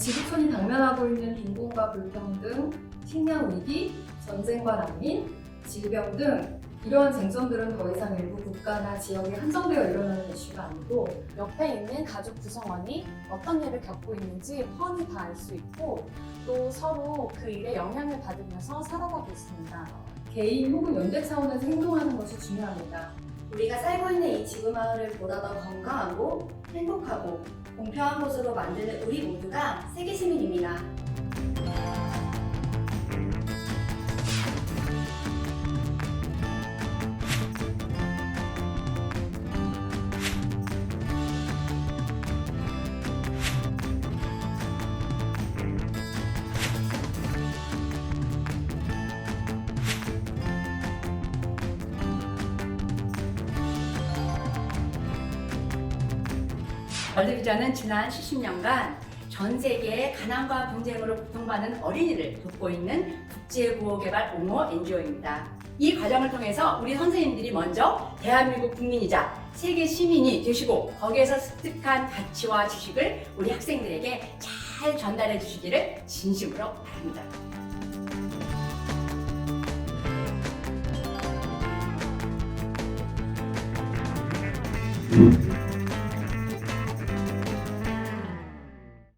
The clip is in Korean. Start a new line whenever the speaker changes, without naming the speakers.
지구촌이 당면하고 있는 빈곤과 불평등, 식량 위기, 전쟁과 난민, 질병 등 이러한 쟁점들은 더 이상 일부 국가나 지역에 한정되어 일어나는 이슈가 아니고
옆에 있는 가족 구성원이 어떤 일을 겪고 있는지 뻔히 다 알 수 있고 또 서로 그 일에 영향을 받으면서 살아가고 있습니다.
개인 혹은 연대 차원에서 행동하는 것이 중요합니다.
우리가 살고 있는 이 지구 마을을 보다 더 건강하고 행복하고 공평한 곳으로 만드는 우리 모두가 세계 시민입니다.
월드비전은 지난 70년간 전 세계의 가난과 분쟁으로 고통받는 어린이를 돕고 있는 국제구호개발 옹호 NGO입니다. 이 과정을 통해서 우리 선생님들이 먼저 대한민국 국민이자 세계 시민이 되시고 거기에서 습득한 가치와 지식을 우리 학생들에게 잘 전달해 주시기를 진심으로 바랍니다.
음.